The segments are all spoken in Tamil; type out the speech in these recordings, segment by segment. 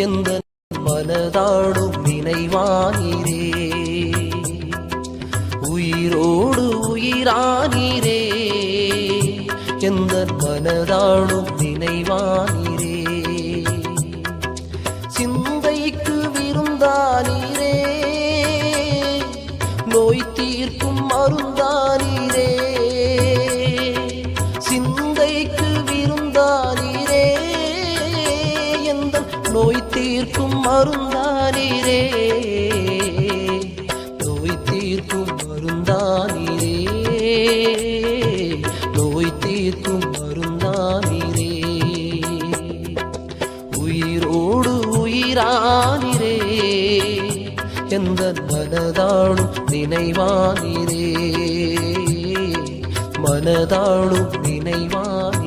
எந்த மனதாடும் நினைவானீரே? உயிரோடு உயிரானீரே? எந்த மனதாடும் நினைவானீரே? சிந்தைக்கு விருந்தானீரே? நோய் தீர்க்கும் மருந்தானீரே தீர்க்கும் நோய் தீர்க்கும் மருந்தானீரே நோய் தீர்க்கும் மருந்தானீரே உயிரோடு உயிரானிரே எந்த மனதாளும் நினைவானிரே மனதாளும் நினைவான்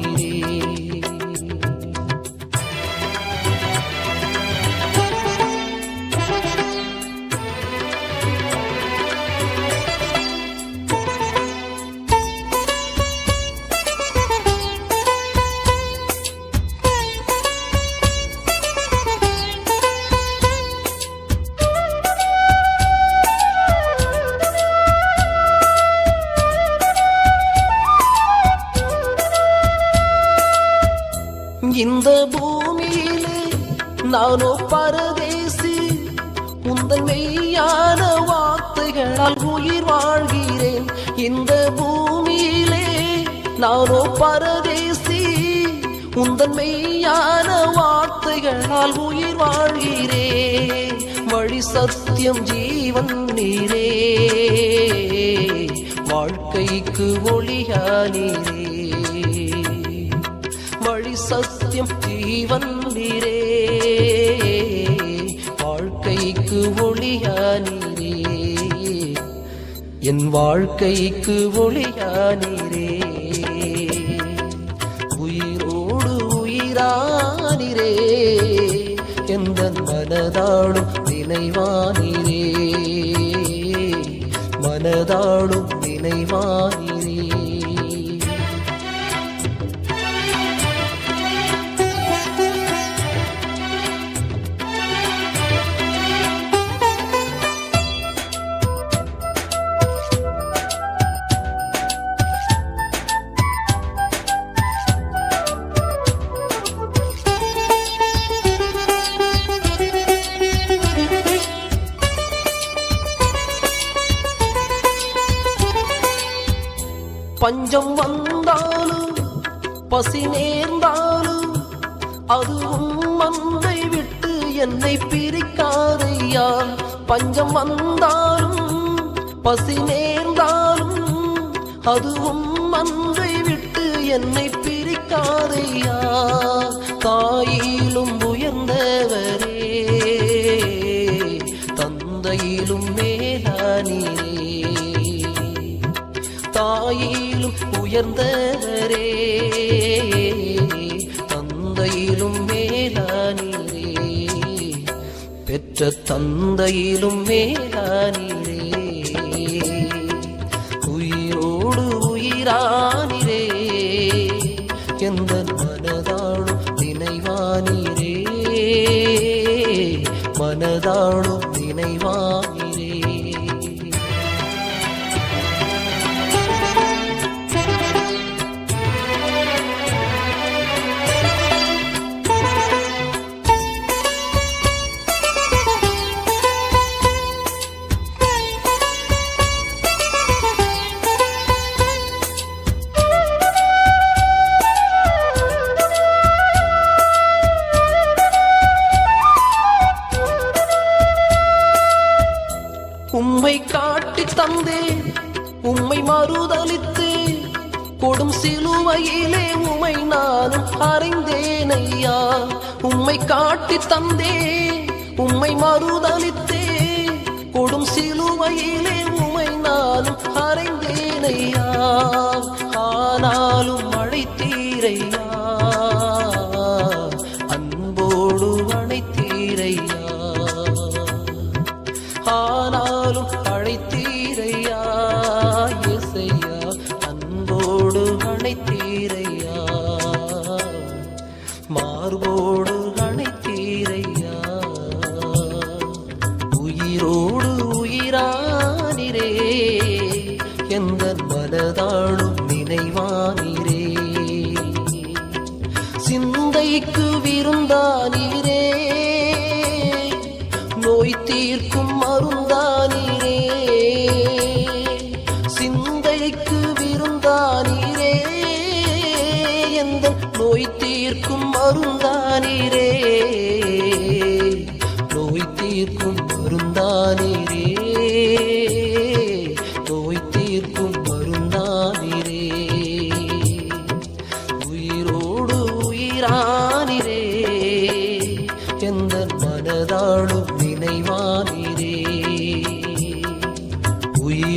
இந்த பூமியிலே நானோ பரதேசி உந்தன் மெய்யான வார்த்தைகளால் உயிர் வாழ்கிறேன். இந்த பூமியிலே நானோ பரதேசி உந்தன் மெய்யான வார்த்தைகளால் உயிர் வாழ்கிறேன். வழி சத்தியம் ஜீவன் நீரே வாழ்க்கைக்கு ஒளியா நீரே சத்தியம் ஜீவன் நீரே வாழ்க்கைக்கு ஒளியானீரே. என் வாழ்க்கைக்கு ஒளியானீரே. உயிரோடு உயிரானிரே. எந்த மனதாளும் நினைவானிரே. மனதாளும் நினைவானிரே. பஞ்சம் வந்தாலும் பசி நேர்ந்தாலும் அதுவும் மந்தை விட்டு என்னை பிரிக்காதையா பஞ்சம் வந்தாலும் பசி நேர்ந்தாலும் அதுவும் மந்தை விட்டு என்னை பிரிக்காதையா தாயிலும் உயர்ந்தவர் தாயிலும் உயர்ந்தவரே தந்தையிலும் மேலானீரே. பெற்ற தந்தையிலும் மேலானீரே. உயிரோடு உயிரானிரே. எந்த மனதாளும் நினைவானீரே. மனதாளும் நினைவானிரே. காட்டி உம்மை மறுதலித்து கொடும் சிலுவையிலே உமை நானும் அறிந்தேன் ஐயா. உம்மை காட்டி தந்தே உம்மை மறுதளித்தே கொடும் சிலுவையிலே உமை நானும் அறிந்தேன் ஐயா. ஆனாலும் அழைத்தீரையா அன்போடு அணைத்தீரையா ஆனால் சிந்தைக்கு விருந்தானீரே. நோய் தீர்க்கும் மருந்தானீரே சிந்தைக்கு விருந்தானீரே. எந்த நோய் தீர்க்கும் மருந்தானீரே நோய் தீர்க்கும் மருந்தானீரே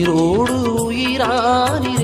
உயிரோடு உயிரானி